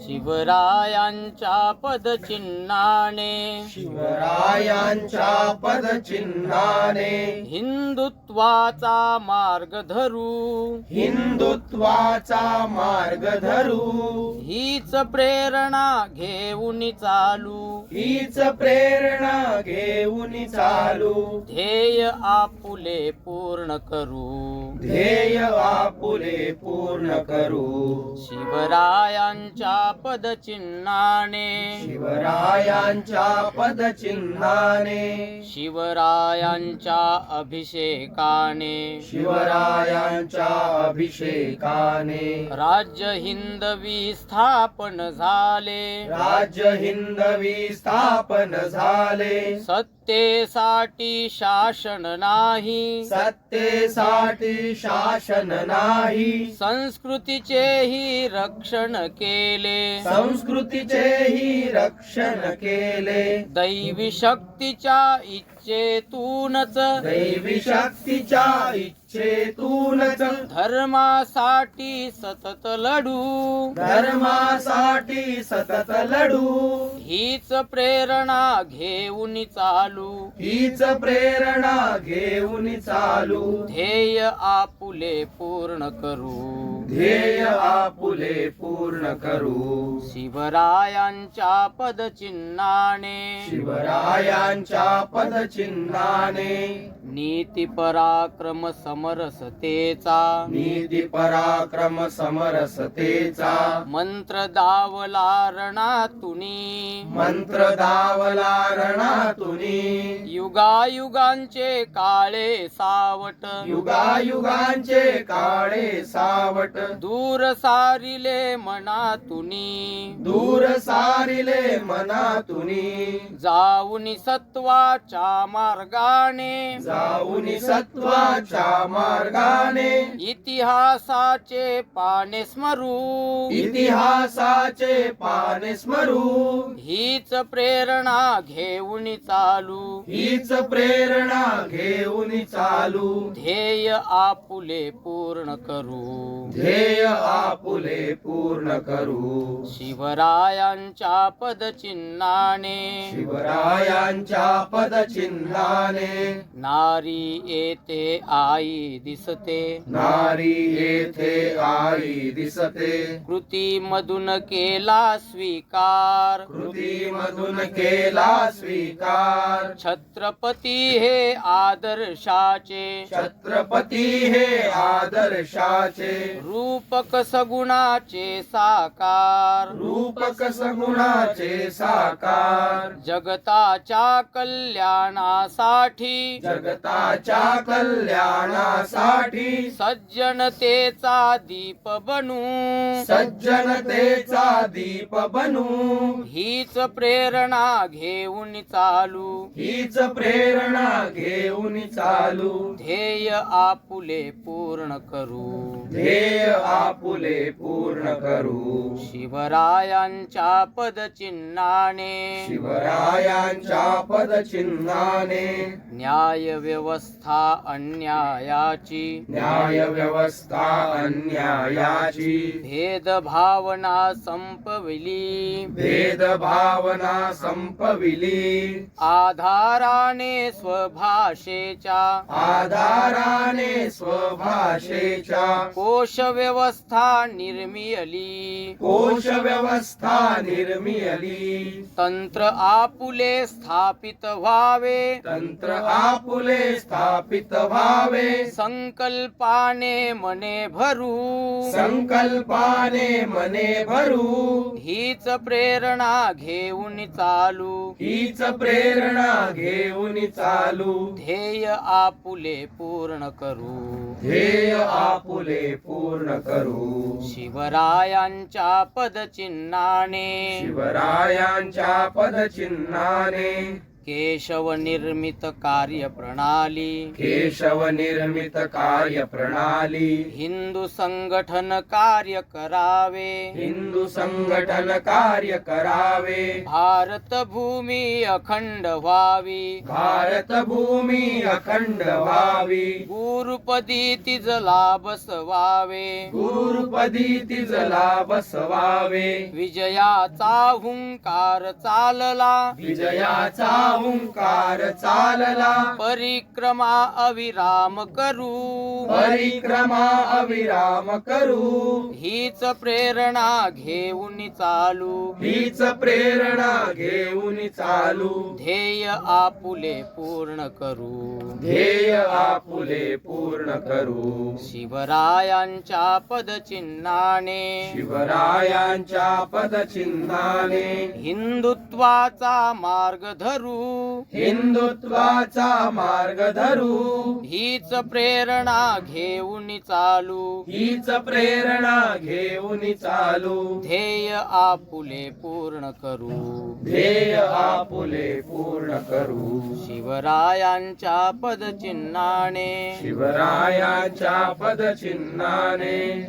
शिवरायांच्या पदचिन्हाने. शिवरायांच्या पदचिन्हाने. हिंदुत्वाचा मार्ग धरू. हिंदुत्वाचा मार्ग धरू. हीच प्रेरणा घेऊन चालू. हीच प्रेरणा घेऊन चालू. ध्येय आपुले पूर्ण करू. ध्येय आपुले पूर्ण करू. शिवरायांच्या पदचिन्हाने. शिवरायांच्या पदचिन्हाने. शिवरायांच्या अभिषेकाने. शिवरायांच्या अभिषेकाने. राज्य हिंदवी स्थापन झाले. राज्य हिंदवी स्थापन झाले. सत्तेसाठी शासन नाही. सत्तेसाठी शासन नाही. संस्कृतीचेही रक्षण केले. संस्कृतीचेही रक्षण केले. दैवी शक्तीच्या इच्छेतूनच. दैवी शक्तीच्या इच्छेतूनच. धर्मासाठी सतत लढू. धर्मासाठी सतत लढू. हीच प्रेरणा घेऊन चालू. हीच प्रेरणा घेऊन चालू. ध्येय आपुले पूर्ण करू. ध्येय आपुले पूर्ण करू. शिवरायांच्या पदचिन्हाने. शिवरायांच्या पदचिन्हाने. नीती पराक्रम समरसतेचा नीती पराक्रम समरसतेचा मंत्र दावला रणातुनी मंत्र धावला रणातुनी युगायुगांचे काळे सावट. युगायुगांचे काळे सावट. दूर सारिले मनातुनी. दूर सारिले मनातुनी. जाऊन सत्वाच्या मार्गाने. जाऊन सत्वाच्या मार्गाने. इतिहासाचे पाने स्मरू. इतिहासाचे पाने स्मरू. हीच प्रेरणा घेऊन चालू. हीच प्रेरणा घेऊन चालू. ध्येय आपुले पूर्ण करू. ध्येय आपुले पूर्ण करू. शिवरायांच्या पदचिन्हाने. शिवरायांच्या पदचिन्हाने नारी येते आई दिसते. नारी येथे आई दिसते. कृती मधून केला स्वीकार. कृती मधून केला स्वीकार. छत्रपती हे आदर्शाचे. छत्रपती हे आदर्शाचे. रूपक सगुणाचे साकार. रूपक सगुणाचे साकार. जगताच्या कल्याणासाठी. जगताच्या कल्याणासाठी. सज्जनतेचा दीप बनू. सज्जनतेचा दीप बनू. हीच प्रेरणा घेऊन चालू. हीच प्रेरणा घेऊन चालू. ध्येय आपुले पूर्ण करू. ध्येय आपुले पूर्ण करू. शिवरायांच्या पदचिन्हाने. शिवरायांच्या पदचिन्हाने. न्याय व्यवस्था अन्यायाची. न्याय व्यवस्था अन्यायाची. भेदभावना संपविली. भेदभावना संपविली. आधाराने स्वभाषेच्या आधाराने स्वभाषेच्या. कोश व्यवस्था निर्मियली. कोश व्यवस्था निर्मियली. तंत्र आपुले स्थापित व्हावे. तंत्र आपुले स्थापित व्हावे. संकल्पाने मने भरू. संकल्पाने मने भरू. हीच प्रेरणा घेऊन चालू. हीच प्रेरणा घेऊन चालू. ध्येय आपुले पूर्ण करू. ध्येय आपुले पूर्ण करू. शिवरायांच्या पदचिन्हाने. शिवरायांच्या पदचिन्हाने. केशव निर्मित कार्य प्रणाली केशव निर्मित कार्य प्रणाली हिंदू संगठन कार्य करावे हिंदू संघटन कार्य करावे भारत भूमी अखंड व्हावी भारत भूमी अखंड व्हावी गुरुपदी तिजला बसवावे गुरुपदी तिजला बसवावे विजयाचा हुंकार चालला। विजयाचा हुंकार चालला. परिक्रमा अविराम करू. परिक्रमा अविराम करू. हीच प्रेरणा घेऊन चालू. हीच प्रेरणा घेऊन चालू. ध्येय आपुले पूर्ण करू. ध्येय आपुले पूर्ण करू. शिवरायांच्या पदचिन्हाने. शिवरायांच्या पदचिन्हाने. हिंदुत्वाचा मार्ग धरू हिंदुत्वाचा मार्ग धरू. हीच प्रेरणा घेऊन चालू. हीच प्रेरणा घेऊन चालू. ध्येय आपुले पूर्ण करू. ध्येय आपुले पूर्ण करू. शिवरायांच्या पदचिन्हाने. शिवरायाच्या पदचिन्हाने.